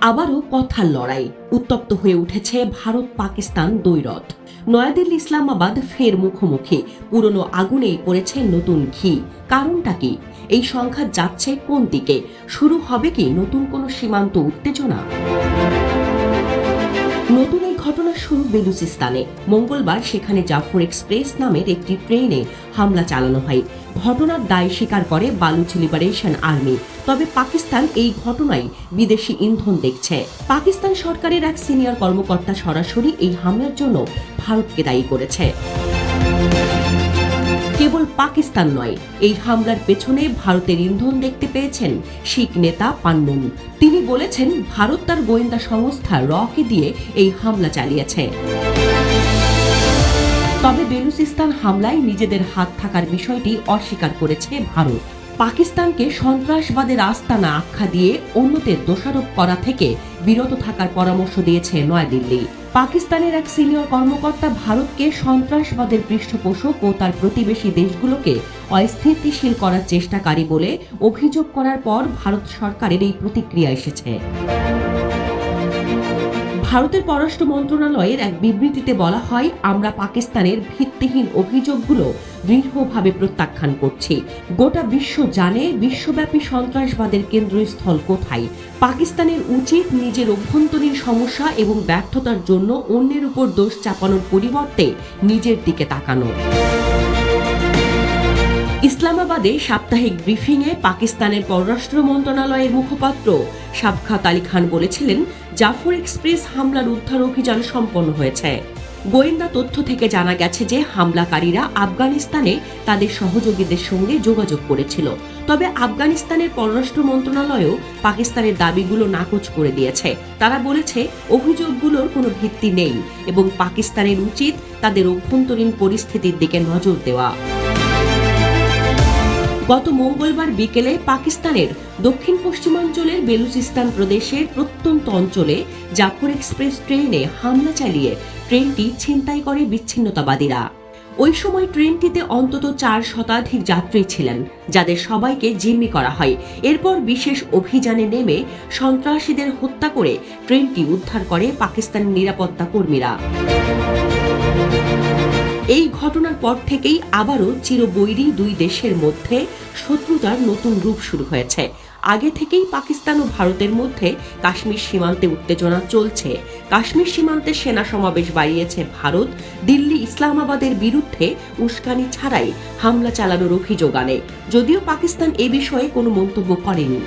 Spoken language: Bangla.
আবারও কথার লড়াই। উত্তপ্ত হয়ে উঠেছে ভারত পাকিস্তান দৈরথ নয়াদিল্লি ইসলামাবাদ ফের মুখোমুখি। পুরনো আগুনেই পড়েছে নতুন ঘি। কারণটা কি? এই সংখ্যা যাচ্ছে কোন দিকে? শুরু হবে কি নতুন কোনো সীমান্ত উত্তেজনা? নতুন ঘটনা শুরু বেলুচিস্তানে। মঙ্গলবার সেখানে জাফর এক্সপ্রেস নামের একটি ট্রেনে হামলা চালানো হয়। ঘটনার দায় স্বীকার করে বালুচ লিবারেশন আর্মি। তবে পাকিস্তান এই ঘটনায় বিদেশি ইন্ধন দেখছে। পাকিস্তান সরকারের এক সিনিয়র কর্মকর্তা সরাসরি এই হামলার জন্য ভারতকে দায়ী করেছে। পাকিস্তান নয়। এই হামলার পেছনে ভারতের ইন্ধন দেখতে পেয়েছেন শিখ নেতা পান্নুন। তিনি বলেছেন, ভারত তার গোয়েন্দা সংস্থা রকে দিয়ে এই হামলা চালিয়েছে। তবে বেলুচিস্তান হামলায় নিজেদের হাত থাকার বিষয়টি অস্বীকার করেছে ভারত। পাকিস্তানকে সন্ত্রাসবাদের আস্তানা আখ্যা দিয়ে অন্যদের দোষারোপ করা থেকে বিরত থাকার পরামর্শ দিয়েছে নয়াদিল্লি। পাকিস্তানের এক সিনিয়র কর্মকর্তা ভারতকে সন্ত্রাসবাদের পৃষ্ঠপোষক ও তার প্রতিবেশী দেশগুলোকে অস্থিতিশীল করার চেষ্টাকারী বলে অভিযোগ করার পর ভারত সরকারের এই প্রতিক্রিয়া এসেছে। ভারতের পররাষ্ট্র মন্ত্রণালয়ের এক বিবৃতিতে বলা হয়, আমরা পাকিস্তানের ভিত্তিহীন অভিযোগগুলো দৃঢ়ভাবে প্রত্যাখ্যান করছি। গোটা বিশ্ব জানে বিশ্বব্যাপী সন্ত্রাসবাদের কেন্দ্রস্থল কোথায়। পাকিস্তানের উচিত নিজের অভ্যন্তরীণ সমস্যা এবং ব্যর্থতার জন্য অন্যের উপর দোষ চাপানোর পরিবর্তে নিজের দিকে তাকানো। ইসলামাবাদে সাপ্তাহিক ব্রিফিংয়ে পাকিস্তানের পররাষ্ট্র মন্ত্রণালয়ের মুখপাত্র সাবখাত আলী খান বলেছিলেন, জাফর এক্সপ্রেস হামলার উদ্ধার অভিযান সম্পন্ন হয়েছে। গোয়েন্দা তথ্য থেকে জানা গেছে যে, হামলাকারীরা আফগানিস্তানে তাদের সহযোগীদের সঙ্গে যোগাযোগ করেছিল। তবে আফগানিস্তানের পররাষ্ট্র মন্ত্রণালয়ও পাকিস্তানের দাবিগুলো নাকচ করে দিয়েছে। তারা বলেছে, অভিযোগগুলোর কোনো ভিত্তি নেই এবং পাকিস্তানের উচিত তাদের অভ্যন্তরীণ পরিস্থিতির দিকে নজর দেওয়া। গত মঙ্গলবার বিকেলে পাকিস্তানের দক্ষিণ পশ্চিমাঞ্চলের বেলুচিস্তান প্রদেশের প্রত্যন্ত অঞ্চলে জাফর এক্সপ্রেস ট্রেনে হামলা চালিয়ে ট্রেনটি ছিনতাই করে বিচ্ছিন্নতাবাদীরা। ওই সময় ট্রেনটিতে অন্তত চার শতাধিক যাত্রী ছিলেন, যাদের সবাইকে জিম্মি করা হয়। এরপর বিশেষ অভিযানে নেমে সন্ত্রাসীদের হত্যা করে ট্রেনটি উদ্ধার করে পাকিস্তানের নিরাপত্তা কর্মীরা এই ঘটনার পর থেকেই আবারও চিরবৈরী দুই দেশের মধ্যে শত্রুতার নতুন রূপ শুরু হয়েছে। আগে থেকেই পাকিস্তান ও ভারতের মধ্যে কাশ্মীর সীমান্তে উত্তেজনা চলছে। কাশ্মীর সীমান্তে সেনা সমাবেশ বাড়িয়েছে ভারত। দিল্লি ইসলামাবাদের বিরুদ্ধে উস্কানি ছাড়াই হামলা চালানোর অভিযোগ আনে। যদিও পাকিস্তান এ বিষয়ে কোনো মন্তব্য করেনি।